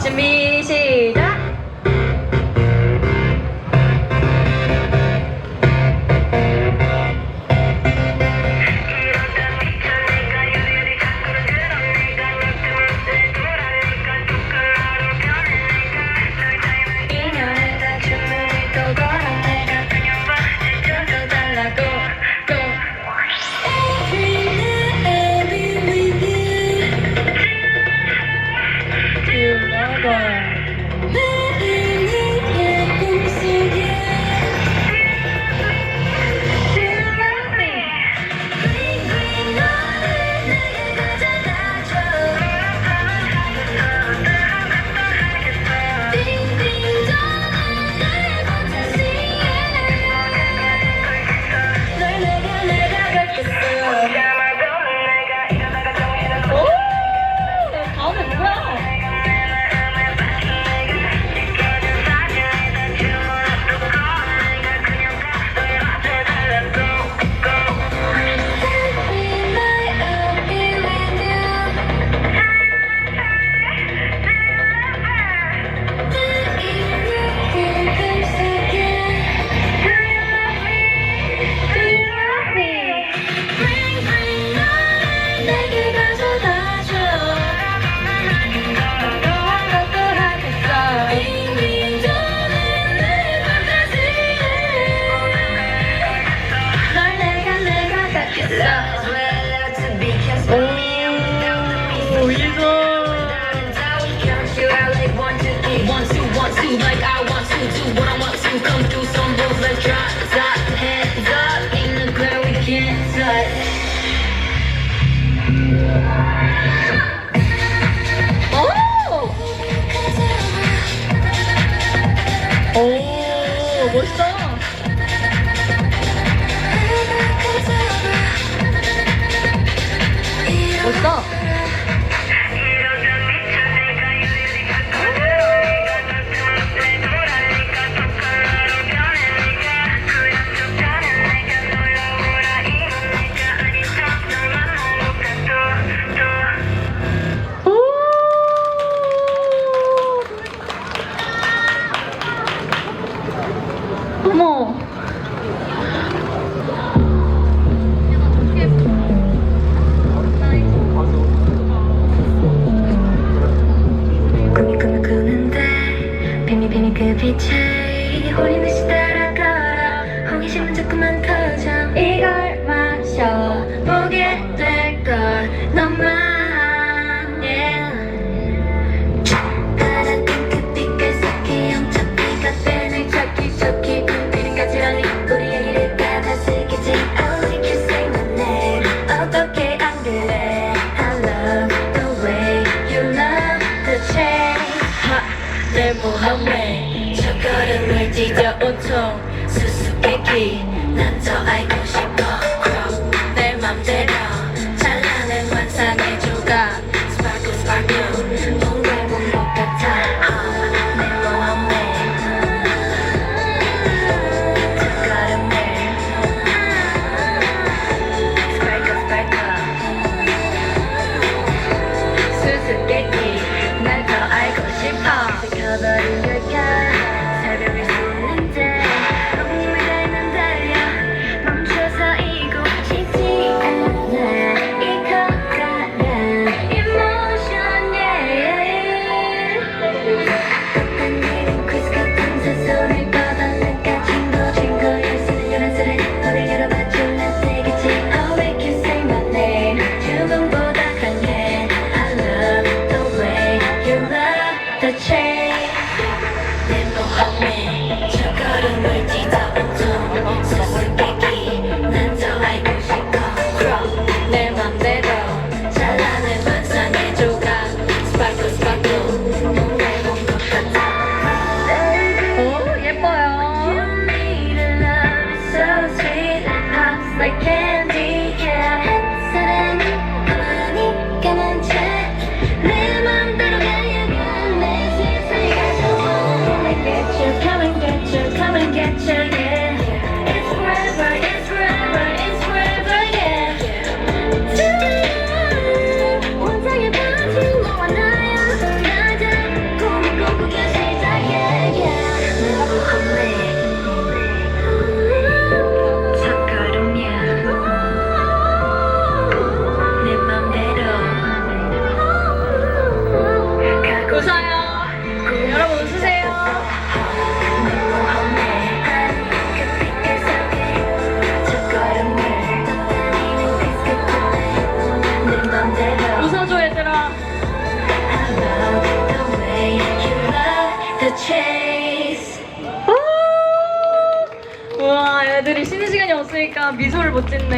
准备起。Hey! like I want to do what I want to come through some rules that drop top heads up in the glare we can't touch. 미친 따라가라. 호기심은 자꾸만 커져. 이걸 마셔. 보게 될걸. 너만 yeah. 띵크 빛깔 섞인 영차피가 밴을 척기척기 비비는 가지런히 우리 얘기를 따다 새기지 아우리 큐생은 내 어떻게 안 그래? I love the way you love the change. 여우총 수수께끼 난저 아이고. change. 내 몸에 저거는 chase. 우와 애들이 쉬는 시간이 없으니까 미소를 못 짓네